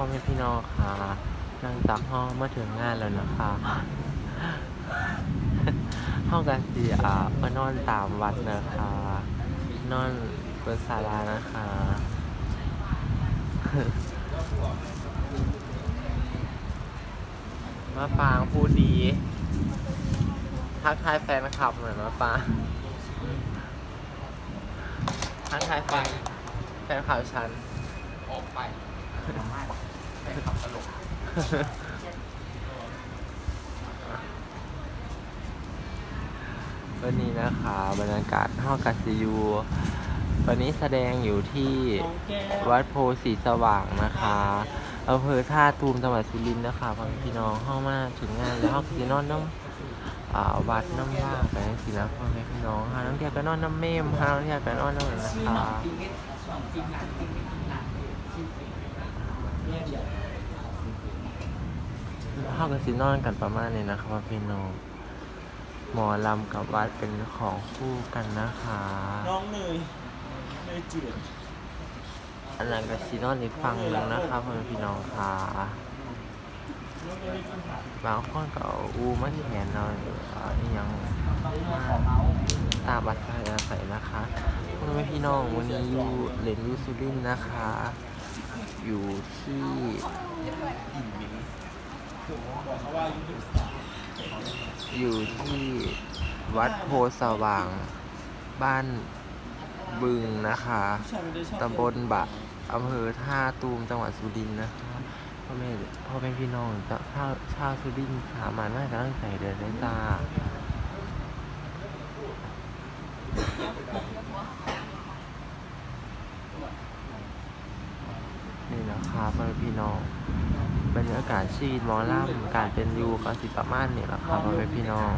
พ่อแม่พี่น้องค่ะนั่งจับห้องมาถึงงานแล้วนะคะห้องกันสีอ่ามานอนตามวัดนะคะ นอนบนศาลานะคะมาปางพูดดี ทักทายแฟนคลับหน่อยมาปางทักทายแฟนแฟนคลับฉัน ออกไปไม่ไม่ขับตลก วันนี้นะคะบรรยากาศห้องกัสยูวันนี้แสดงอยู่ที่วัดโพสีสว่างนะคะอำเภอท่าตูมจังหวัดสุรินทร์นะคะพ่อแม่พี่น้องเข้ามาถึงงานแล้วห้องสีนอนน้ำอ่าวัดน้ำว่างไปสินะพ่อแม่พี่น้องฮาน้องเทียก็นอนน้ำเมมฮาน้องเทียก็นอนน้ำนั้นนะคะ ห้องกัสีนอนกันประมาณนี้นะคะพ่อพี่น้องหมอลำกับวัดเป็นของคู่กันนะคะน้องเนยเนยจืดอันนั้นก็ซีนอนอีกฝั่งหนึ่งนะคะพ่อแม่พี่น้องค่ะบางคนก็อูมาแขนนอนอ่าอหยังตาบัดใส่ใส่นะคะพ่อแม่พี่น้องวันนี้อยู่เรนอยูสุรินนะคะ อยู่ที่ อยู่ที่วัดโพสว่าง บ้านบึงนะคะตำบลบะอำเภอท่าตูมจังหวัดสุรินทร์นะคะพ่อแม่พ่อแม่พี่น้องจะชาวชาวสุรินทร์สามารถมากำลังใจเดินได้จ้านี่นะคะพ่อแม่พี่น้อง บรรยากาศชีวิตมอล่ำการเป็นอยู่ก็สิประมาณนี้แหละค่ะพ่อแม่พี่น้อง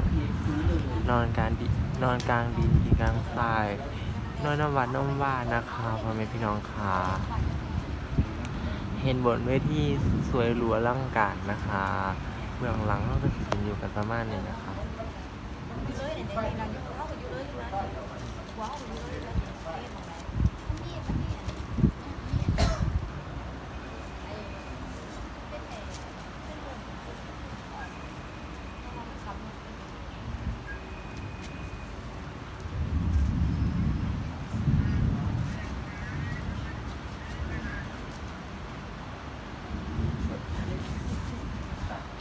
นอนการดินอนกลางดินกินกลางทรายนอนน้ำวัดน้ำว่านะคะพ่อแม่พี่น้องค่ะเห็นบนเวทีสวยหรูอลังการนะคะเบื้องหลังเราก็จะเป็นอยู่กันประมาณนี้นะคะ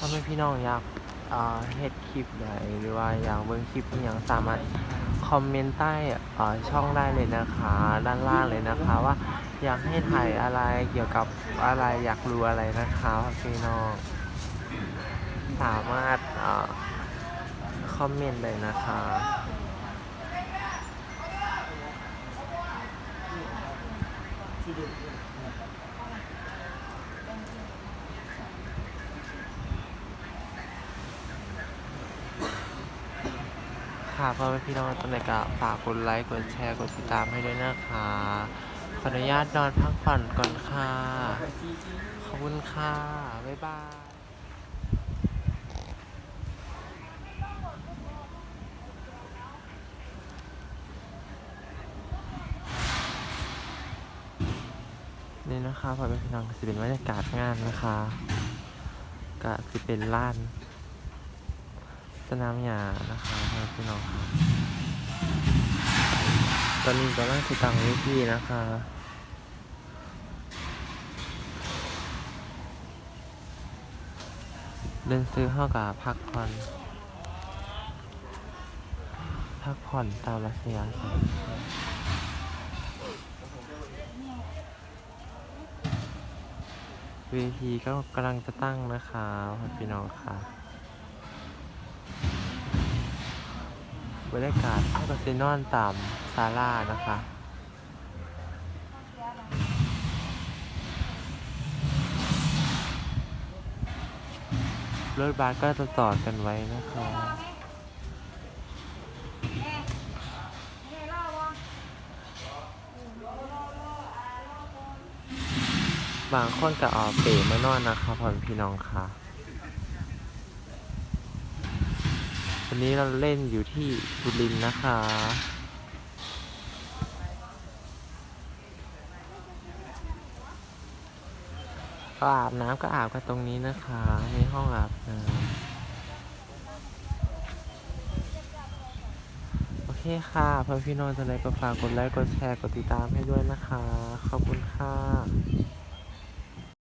ถ้าไม่พี่น้องอยากเฮ็ดคลิปใดหรือว่าอยากเบิ่งคลิปที่ยังสามารถคอมเมนต์ใต้ช่องได้เลยนะคะ ด้านล่างเลยนะคะ ว่าอยากให้ถ่ายอะไรเกี่ยวกับอะไรอยากรู้อะไรนะคะพี่น้องสามารถอคอมเมนต์เลยนะคะ ค่ะพ่อแม่พี่น้องตอนนี้ก็ฝากกดไลค์กดแชร์กดติดตามให้ด้วยนะคะขออนุญาตนอนพักผ่อนก่อนค่ะ ขอบคุณค่ะ บ๊ายบายนี่นะคะพ่อแม่พี่น้องก็จะเป็นบรรยากาศงานนะคะ ก็จะเป็นล้าน สนามหญ้านะคะพี่น้องค่ะตอนนี้กำลังติดตั้งวิธีนะคะเดินซื้อเข้ากับพักผ่อนพักผ่อนตามรัศยาศัยเวทีก็กำลังจะตั้งนะคะพ่อพี่น้องค่ะ บรรยากาศก็จะนอนตามศาลานะคะรถบัสก็จะจอดกันไว้นะคะบางคนก็เอาเป๋มานอนนะคะพ่อพี่น้องค่ะ วันนี้เราเล่นอยู่ที่สุรินนะคะ ก็อาบน้ำก็อาบกันตรงนี้นะคะมีห้องอาบน้ำโอเคค่ะเพื่อนพี่น้องจะไหนก็ฝากกดไลค์กดแชร์กดติดตามให้ด้วยนะคะ ขอบคุณค่ะ